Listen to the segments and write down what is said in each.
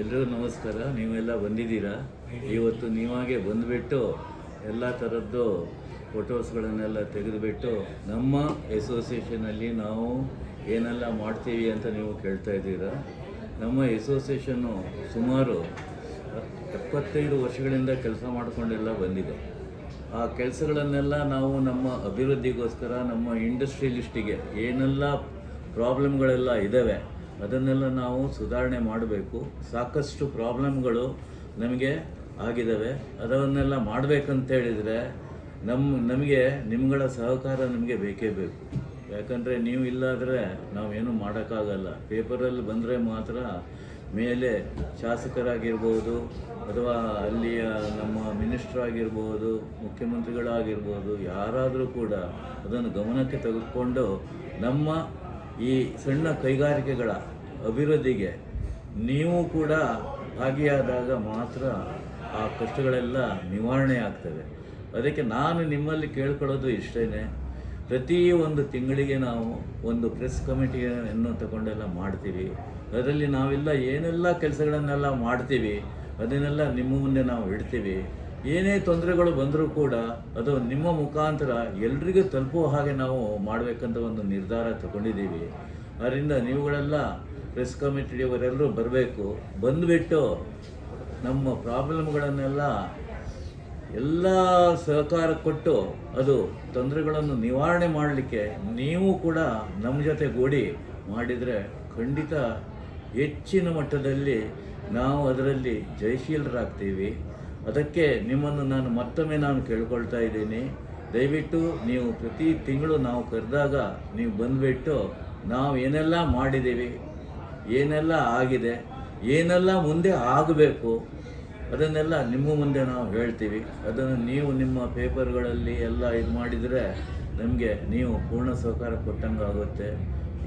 ಎಲ್ರಿಗೂ ನಮಸ್ಕಾರ. ನೀವೆಲ್ಲ ಬಂದಿದ್ದೀರಾ? ಇವತ್ತು ನೀವಾಗೆ ಬಂದುಬಿಟ್ಟು ಎಲ್ಲ ಥರದ್ದು ಫೋಟೋಸ್ಗಳನ್ನೆಲ್ಲ ತೆಗೆದುಬಿಟ್ಟು ನಮ್ಮ ಎಸೋಸಿಯೇಷನಲ್ಲಿ ನಾವು ಏನೆಲ್ಲ ಮಾಡ್ತೀವಿ ಅಂತ ನೀವು ಕೇಳ್ತಾ ಇದ್ದೀರಾ? ನಮ್ಮ ಎಸೋಸಿಯೇಷನ್ನು ಸುಮಾರು ಎಪ್ಪತ್ತೈದು ವರ್ಷಗಳಿಂದ ಕೆಲಸ ಮಾಡಿಕೊಂಡೆಲ್ಲ ಬಂದಿದೆ. ಆ ಕೆಲಸಗಳನ್ನೆಲ್ಲ ನಾವು ನಮ್ಮ ಅಭಿವೃದ್ಧಿಗೋಸ್ಕರ, ನಮ್ಮ ಇಂಡಸ್ಟ್ರಿಯಲಿಸ್ಟಿಗೆ ಏನೆಲ್ಲ ಪ್ರಾಬ್ಲಮ್ಗಳೆಲ್ಲ ಇದ್ದಾವೆ ಅದನ್ನೆಲ್ಲ ನಾವು ಸುಧಾರಣೆ ಮಾಡಬೇಕು. ಸಾಕಷ್ಟು ಪ್ರಾಬ್ಲಮ್ಗಳು ನಮಗೆ ಆಗಿದ್ದಾವೆ ಅದನ್ನೆಲ್ಲ ಮಾಡಬೇಕಂತ ಹೇಳಿದರೆ ನಮ್ಮ ನಮಗೆ ನಿಮ್ಗಳ ಸಹಕಾರ ನಮಗೆ ಬೇಕೇ ಬೇಕು. ಯಾಕಂದರೆ ನೀವು ಇಲ್ಲಾದರೆ ನಾವೇನು ಮಾಡೋಕ್ಕಾಗಲ್ಲ. ಪೇಪರಲ್ಲಿ ಬಂದರೆ ಮಾತ್ರ ಮೇಲೆ ಶಾಸಕರಾಗಿರ್ಬೋದು ಅಥವಾ ಅಲ್ಲಿಯ ನಮ್ಮ ಮಿನಿಸ್ಟರ್ ಆಗಿರ್ಬೋದು, ಮುಖ್ಯಮಂತ್ರಿಗಳಾಗಿರ್ಬೋದು, ಯಾರಾದರೂ ಕೂಡ ಅದನ್ನು ಗಮನಕ್ಕೆ ತೆಗೆದುಕೊಂಡು ನಮ್ಮ ಈ ಸಣ್ಣ ಕೈಗಾರಿಕೆಗಳ ಅಭಿವೃದ್ಧಿಗೆ ನೀವು ಕೂಡ ಭಾಗಿಯಾದಾಗ ಮಾತ್ರ ಆ ಕಷ್ಟಗಳೆಲ್ಲ ನಿವಾರಣೆ ಆಗ್ತವೆ. ಅದಕ್ಕೆ ನಾನು ನಿಮ್ಮಲ್ಲಿ ಕೇಳ್ಕೊಳ್ಳೋದು ಇಷ್ಟೇ ಪ್ರತಿ ಒಂದು ತಿಂಗಳಿಗೆ ನಾವು ಒಂದು ಪ್ರೆಸ್ ಕಮಿಟಿಯನ್ನು ತಗೊಂಡೆಲ್ಲ ಮಾಡ್ತೀವಿ. ಅದರಲ್ಲಿ ನಾವೆಲ್ಲ ಏನೆಲ್ಲ ಕೆಲಸಗಳನ್ನೆಲ್ಲ ಮಾಡ್ತೀವಿ, ಅದನ್ನೆಲ್ಲ ನಿಮ್ಮ ಮುಂದೆ ನಾವು ಇಡ್ತೀವಿ. ಏನೇ ತೊಂದರೆಗಳು ಬಂದರೂ ಕೂಡ ಅದು ನಿಮ್ಮ ಮುಖಾಂತರ ಎಲ್ರಿಗೂ ತಲುಪುವ ಹಾಗೆ ನಾವು ಮಾಡಬೇಕಂತ ಒಂದು ನಿರ್ಧಾರ ತಗೊಂಡಿದ್ದೀವಿ. ಅದರಿಂದ ನೀವುಗಳೆಲ್ಲ ಪ್ರೆಸ್ ಕಮಿಟಿಯವರೆಲ್ಲರೂ ಬರಬೇಕು. ಬಂದುಬಿಟ್ಟು ನಮ್ಮ ಪ್ರಾಬ್ಲಮ್ಗಳನ್ನೆಲ್ಲ ಎಲ್ಲ ಸಹಕಾರ ಕೊಟ್ಟು ಅದು ತೊಂದರೆಗಳನ್ನು ನಿವಾರಣೆ ಮಾಡಲಿಕ್ಕೆ ನೀವು ಕೂಡ ನಮ್ಮ ಜೊತೆ ಗೂಡಿ ಮಾಡಿದರೆ ಖಂಡಿತ ಹೆಚ್ಚಿನ ಮಟ್ಟದಲ್ಲಿ ನಾವು ಅದರಲ್ಲಿ ಜಯಶೀಲರಾಗ್ತೀವಿ. ಅದಕ್ಕೆ ನಿಮ್ಮನ್ನು ನಾನು ಮತ್ತೊಮ್ಮೆ ನಾನು ಕೇಳ್ಕೊಳ್ತಾ ಇದ್ದೀನಿ. ದಯವಿಟ್ಟು ನೀವು ಪ್ರತಿ ತಿಂಗಳು ನಾವು ಕರೆದಾಗ ನೀವು ಬಂದುಬಿಟ್ಟು ನಾವು ಏನೆಲ್ಲ ಮಾಡಿದ್ದೀವಿ, ಏನೆಲ್ಲ ಆಗಿದೆ, ಏನೆಲ್ಲ ಮುಂದೆ ಆಗಬೇಕು, ಅದನ್ನೆಲ್ಲ ನಿಮ್ಮ ಮುಂದೆ ನಾವು ಹೇಳ್ತೀವಿ. ಅದನ್ನು ನೀವು ನಿಮ್ಮ ಪೇಪರ್ಗಳಲ್ಲಿ ಎಲ್ಲ ಇದು ಮಾಡಿದರೆ ನಮಗೆ ನೀವು ಪೂರ್ಣ ಸಹಕಾರ ಕೊಟ್ಟಂಗೆ ಆಗುತ್ತೆ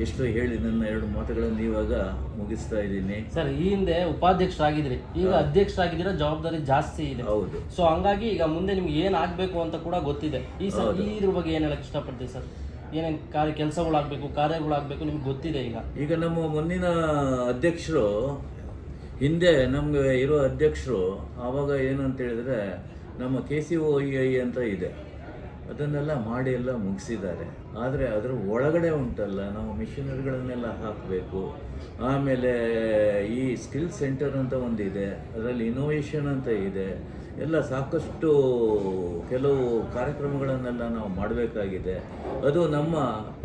ಎಷ್ಟು ಹೇಳಿ ನನ್ನ ಎರಡು ಮಾತುಗಳನ್ನು ಇವಾಗ ಮುಗಿಸ್ತಾ ಇದ್ದೀನಿ. ಸರ್ ಈ ಹಿಂದೆ ಉಪಾಧ್ಯಕ್ಷರಾಗಿದ್ರಿ. ಈಗ ಅಧ್ಯಕ್ಷರಾಗಿದ್ದೀರಾ ಜವಾಬ್ದಾರಿ ಜಾಸ್ತಿ ಇದೆ. ಹೌದು. ಸೊ ಹಂಗಾಗಿ ಈಗ ಮುಂದೆ ನಿಮ್ಗೆ ಏನ್ ಆಗ್ಬೇಕು ಅಂತ ಕೂಡ ಗೊತ್ತಿದೆ. ಈ ಸರ್ ಈ ಇದ್ರ ಬಗ್ಗೆ ಏನ್ ಹೇಳಕ್ ಇಷ್ಟಪಡ್ತೀವಿ ಸರ್? ಏನೇನು ಕಾರ್ಯ ಕೆಲಸಗಳಾಗಬೇಕು ಕಾರ್ಯಗಳಾಗಬೇಕು ನಿಮ್ಗೆ ಗೊತ್ತಿದೆ ಈಗ? ಈಗ ನಮ್ಮ ಮುಂದಿನ ಅಧ್ಯಕ್ಷರು ಹಿಂದೆ ನಮಗೆ ಇರೋ ಅಧ್ಯಕ್ಷರು ಆವಾಗ ಏನು ಅಂತ ಹೇಳಿದ್ರೆ ನಮ್ಮ ಕೆ ಸಿ ಇ ಐ ಅಂತ ಇದೆ. ಅದನ್ನೆಲ್ಲ ಮಾಡಿ ಎಲ್ಲ ಮುಗಿಸಿದ್ದಾರೆ. ಆದರೆ ಅದರ ಒಳಗಡೆ ಉಂಟಲ್ಲ, ನಾವು ಮಿಷಿನರಿಗಳನ್ನೆಲ್ಲ ಹಾಕಬೇಕು. ಆಮೇಲೆ ಈ ಸ್ಕಿಲ್ ಸೆಂಟರ್ ಅಂತ ಒಂದಿದೆ, ಅದರಲ್ಲಿ ಇನೋವೇಷನ್ ಅಂತ ಇದೆ. ಎಲ್ಲ ಸಾಕಷ್ಟು ಕೆಲವು ಕಾರ್ಯಕ್ರಮಗಳನ್ನೆಲ್ಲ ನಾವು ಮಾಡಬೇಕಾಗಿದೆ. ಅದು ನಮ್ಮ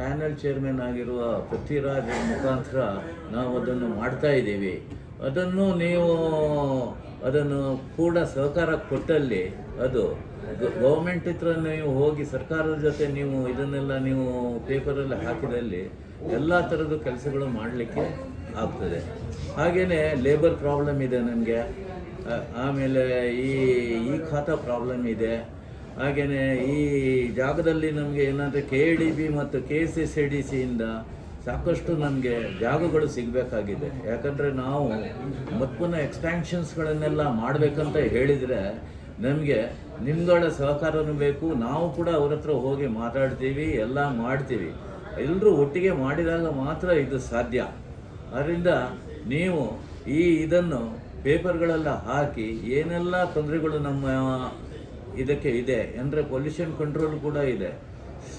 ಪ್ಯಾನಲ್ ಚೇರ್ಮನ್ ಆಗಿರುವ ಪೃಥ್ವಿರಾಜ್ ಮುಖಾಂತರ ನಾವು ಅದನ್ನು ಮಾಡ್ತಾ ಇದ್ದೀವಿ. ಅದನ್ನು ನೀವು ಅದನ್ನು ಕೂಡ ಸಹಕಾರ ಕೊಟ್ಟಲ್ಲಿ ಅದು ಗೌರ್ಮೆಂಟ್ ಹತ್ರ ನೀವು ಹೋಗಿ ಸರ್ಕಾರದ ಜೊತೆ ನೀವು ಇದನ್ನೆಲ್ಲ ನೀವು ಪೇಪರಲ್ಲಿ ಹಾಕಿದಲ್ಲಿ ಎಲ್ಲ ಥರದ ಕೆಲಸಗಳು ಮಾಡಲಿಕ್ಕೆ ಆಗ್ತದೆ. ಹಾಗೆಯೇ ಲೇಬರ್ ಪ್ರಾಬ್ಲಮ್ ಇದೆ ನನಗೆ. ಆಮೇಲೆ ಈ ಈ ಖಾತಾ ಪ್ರಾಬ್ಲಮ್ ಇದೆ. ಹಾಗೆಯೇ ಈ ಜಾಗದಲ್ಲಿ ನಮಗೆ ಏನಂದರೆ ಕೆ ಡಿ ಬಿ ಮತ್ತು ಕೆ ಎಸ್ ಎಸ್ ಡಿ ಸಿಯಿಂದ ಸಾಕಷ್ಟು ನನಗೆ ಜಾಗಗಳು ಸಿಗಬೇಕಾಗಿದೆ. ಯಾಕಂದರೆ ನಾವು ಮತ್ತೊಮ್ಮೆ ಎಕ್ಸ್ಪ್ಯಾನ್ಷನ್ಸ್ಗಳನ್ನೆಲ್ಲ ಮಾಡಬೇಕಂತ ಹೇಳಿದರೆ ನಮಗೆ ನಿಮ್ಗಳ ಸಹಕಾರನೂ ಬೇಕು, ನಾವು ಕೂಡ ಅವ್ರ ಹತ್ರ ಹೋಗಿ ಮಾತಾಡ್ತೀವಿ, ಎಲ್ಲ ಮಾಡ್ತೀವಿ. ಎಲ್ಲರೂ ಒಟ್ಟಿಗೆ ಮಾಡಿದಾಗ ಮಾತ್ರ ಇದು ಸಾಧ್ಯ. ಆದ್ದರಿಂದ ನೀವು ಈ ಇದನ್ನು ಪೇಪರ್ಗಳೆಲ್ಲ ಹಾಕಿ ಏನೆಲ್ಲ ತೊಂದರೆಗಳು ನಮ್ಮ ಇದಕ್ಕೆ ಇದೆ, ಅಂದರೆ ಪೊಲ್ಯೂಷನ್ ಕಂಟ್ರೋಲ್ ಕೂಡ ಇದೆ.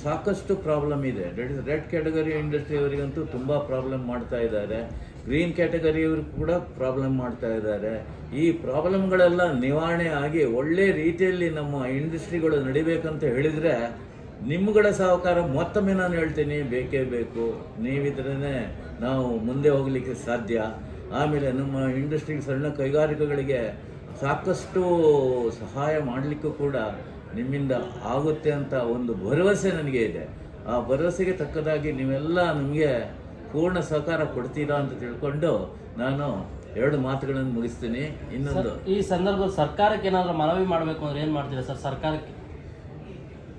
ಸಾಕಷ್ಟು ಪ್ರಾಬ್ಲಮ್ ಇದೆ. ರೆಡ್ ಕ್ಯಾಟಗರಿ ಇಂಡಸ್ಟ್ರಿಯವರಿಗಂತೂ ತುಂಬ ಪ್ರಾಬ್ಲಮ್ ಮಾಡ್ತಾ ಇದ್ದಾರೆ. ಗ್ರೀನ್ ಕ್ಯಾಟಗರಿಯವ್ರಿಗೆ ಕೂಡ ಪ್ರಾಬ್ಲಮ್ ಮಾಡ್ತಾ ಇದ್ದಾರೆ. ಈ ಪ್ರಾಬ್ಲಮ್ಗಳೆಲ್ಲ ನಿವಾರಣೆ ಆಗಿ ಒಳ್ಳೆ ರೀತಿಯಲ್ಲಿ ನಮ್ಮ ಇಂಡಸ್ಟ್ರಿಗಳು ನಡಿಬೇಕಂತ ಹೇಳಿದರೆ ನಿಮ್ಮಗಳ ಸಹಕಾರ ಮತ್ತೊಮ್ಮೆ ನಾನು ಹೇಳ್ತೀನಿ, ಬೇಕೇ ಬೇಕು. ನೀವಿದ್ರೇ ನಾವು ಮುಂದೆ ಹೋಗಲಿಕ್ಕೆ ಸಾಧ್ಯ. ಆಮೇಲೆ ನಮ್ಮ ಇಂಡಸ್ಟ್ರಿ ಸಣ್ಣ ಕೈಗಾರಿಕೆಗಳಿಗೆ ಸಾಕಷ್ಟು ಸಹಾಯ ಮಾಡಲಿಕ್ಕೂ ಕೂಡ ನಿಮ್ಮಿಂದ ಆಗುತ್ತೆ ಅಂತ ಒಂದು ಭರವಸೆ ನನಗೆ ಇದೆ. ಆ ಭರವಸೆಗೆ ತಕ್ಕದಾಗಿ ನೀವೆಲ್ಲ ನಮಗೆ ಪೂರ್ಣ ಸಹಕಾರ ಕೊಡ್ತೀರಾ ಅಂತ ತಿಳ್ಕೊಂಡು ನಾನು ಎರಡು ಮಾತುಗಳನ್ನು ಮುಗಿಸ್ತೀನಿ. ಇನ್ನೊಂದು ಈ ಸಂದರ್ಭದಲ್ಲಿ ಸರ್ಕಾರಕ್ಕೆ ಏನಾದರೂ ಮನವಿ ಮಾಡಬೇಕು ಅಂದ್ರೆ ಏನು ಮಾಡ್ತೀರಾ ಸರ್ ಸರ್ಕಾರಕ್ಕೆ?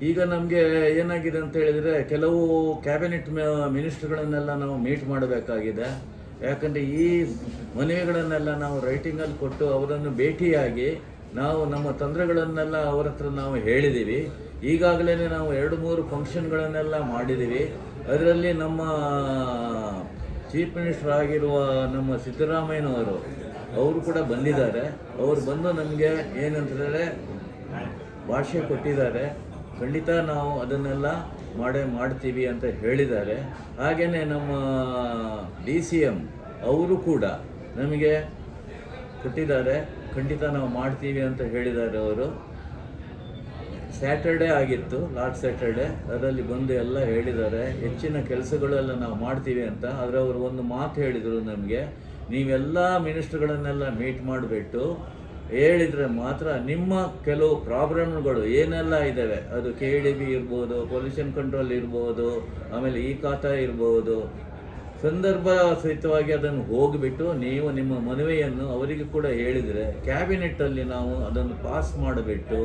ಈಗ ನಮಗೆ ಏನಾಗಿದೆ ಅಂತ ಹೇಳಿದರೆ ಕೆಲವು ಕ್ಯಾಬಿನೆಟ್ ಮಿನಿಸ್ಟರ್ಗಳನ್ನೆಲ್ಲ ನಾವು ಮೀಟ್ ಮಾಡಬೇಕಾಗಿದೆ. ಯಾಕಂದರೆ ಈ ಮನವಿಗಳನ್ನೆಲ್ಲ ನಾವು ರೈಟಿಂಗಲ್ಲಿ ಕೊಟ್ಟು ಅವರನ್ನು ಭೇಟಿಯಾಗಿ ನಾವು ನಮ್ಮ ತೊಂದರೆಗಳನ್ನೆಲ್ಲ ಅವರ ಹತ್ರ ನಾವು ಹೇಳಿದ್ದೀವಿ ಈಗಾಗಲೇ ನಾವು ಎರಡು ಮೂರು ಫಂಕ್ಷನ್ಗಳನ್ನೆಲ್ಲ ಮಾಡಿದ್ದೀವಿ ಅದರಲ್ಲಿ ನಮ್ಮ ಚೀಫ್ ಮಿನಿಸ್ಟರ್ ಆಗಿರುವ ನಮ್ಮ ಸಿದ್ದರಾಮಯ್ಯನವರು ಅವರು ಕೂಡ ಬಂದಿದ್ದಾರೆ. ಅವರು ಬಂದು ನಮಗೆ ಏನಂತಂದರೆ ಭಾಷೆ ಕೊಟ್ಟಿದ್ದಾರೆ. ಖಂಡಿತ ನಾವು ಅದನ್ನೆಲ್ಲ ಮಾಡೇ ಮಾಡ್ತೀವಿ ಅಂತ ಹೇಳಿದ್ದಾರೆ. ಹಾಗೆಯೇ ನಮ್ಮ ಡಿ ಸಿ ಎಂ ಅವರು ಕೂಡ ನಮಗೆ ಕೊಟ್ಟಿದ್ದಾರೆ. ಖಂಡಿತ ನಾವು ಮಾಡ್ತೀವಿ ಅಂತ ಹೇಳಿದ್ದಾರೆ ಅವರು. ಸ್ಯಾಟರ್ಡೇ ಆಗಿತ್ತು ಲಾಸ್ಟ್ ಸ್ಯಾಟರ್ಡೆ. ಅದರಲ್ಲಿ ಬಂದು ಎಲ್ಲ ಹೇಳಿದ್ದಾರೆ. ಹೆಚ್ಚಿನ ಕೆಲಸಗಳೆಲ್ಲ ನಾವು ಮಾಡ್ತೀವಿ ಅಂತ. ಆದರೆ ಅವರು ಒಂದು ಮಾತು ಹೇಳಿದರು ನಮಗೆ, ನೀವೆಲ್ಲ ಮಿನಿಸ್ಟ್ರ್ಗಳನ್ನೆಲ್ಲ ಮೀಟ್ ಮಾಡಿಬಿಟ್ಟು ಹೇಳಿದರೆ ಮಾತ್ರ ನಿಮ್ಮ ಕೆಲವು ಪ್ರಾಬ್ಲಮ್ಗಳು ಏನೆಲ್ಲ ಇದ್ದಾವೆ ಅದು ಕೆ ಡಿ ಬಿ ಇರ್ಬೋದು ಪೊಲ್ಯೂಷನ್ ಕಂಟ್ರೋಲ್ ಇರ್ಬೋದು, ಆಮೇಲೆ ಈ ಖಾತಾ ಇರ್ಬೋದು. ಸಂದರ್ಭ ಸಹಿತವಾಗಿ ಅದನ್ನು ಹೋಗಿಬಿಟ್ಟು ನೀವು ನಿಮ್ಮ ಮನವಿಯನ್ನು ಅವರಿಗೆ ಕೂಡ ಹೇಳಿದರೆ ಕ್ಯಾಬಿನೆಟ್ಟಲ್ಲಿ ನಾವು ಅದನ್ನು ಪಾಸ್ ಮಾಡಿಬಿಟ್ಟು,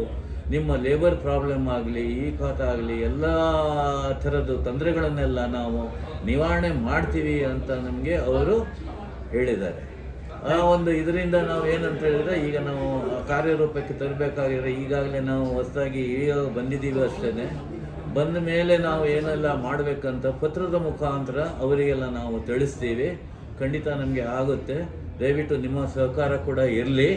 ನಿಮ್ಮ ಲೇಬರ್ ಪ್ರಾಬ್ಲಮ್ ಆಗಲಿ, ಈ ಖಾತಾ ಆಗಲಿ, ಎಲ್ಲ ಥರದ್ದು ತೊಂದರೆಗಳನ್ನೆಲ್ಲ ನಾವು ನಿವಾರಣೆ ಮಾಡ್ತೀವಿ ಅಂತ ನಮಗೆ ಅವರು ಹೇಳಿದ್ದಾರೆ. ಆ, ಒಂದು ಇದರಿಂದ ನಾವು ಏನಂತ ಹೇಳಿದ್ರೆ, ಈಗ ನಾವು ಕಾರ್ಯರೂಪಕ್ಕೆ ತರಬೇಕಾಗಿದ್ರೆ ಈಗಾಗಲೇ ನಾವು ಹೊಸದಾಗಿ ಇಳಿಯೋ ಬಂದಿದ್ದೀವಿ ಅಷ್ಟೇ ಬಂದ ಮೇಲೆ ನಾವು ಏನೆಲ್ಲ ಮಾಡಬೇಕಂತ ಪತ್ರದ ಮುಖಾಂತರ ಅವರಿಗೆಲ್ಲ ನಾವು ತಿಳಿಸ್ತೀವಿ. ಖಂಡಿತ ನಮಗೆ ಆಗುತ್ತೆ. ದಯವಿಟ್ಟು ನಿಮ್ಮ ಸಹಕಾರ ಕೂಡ ಇರಲಿ.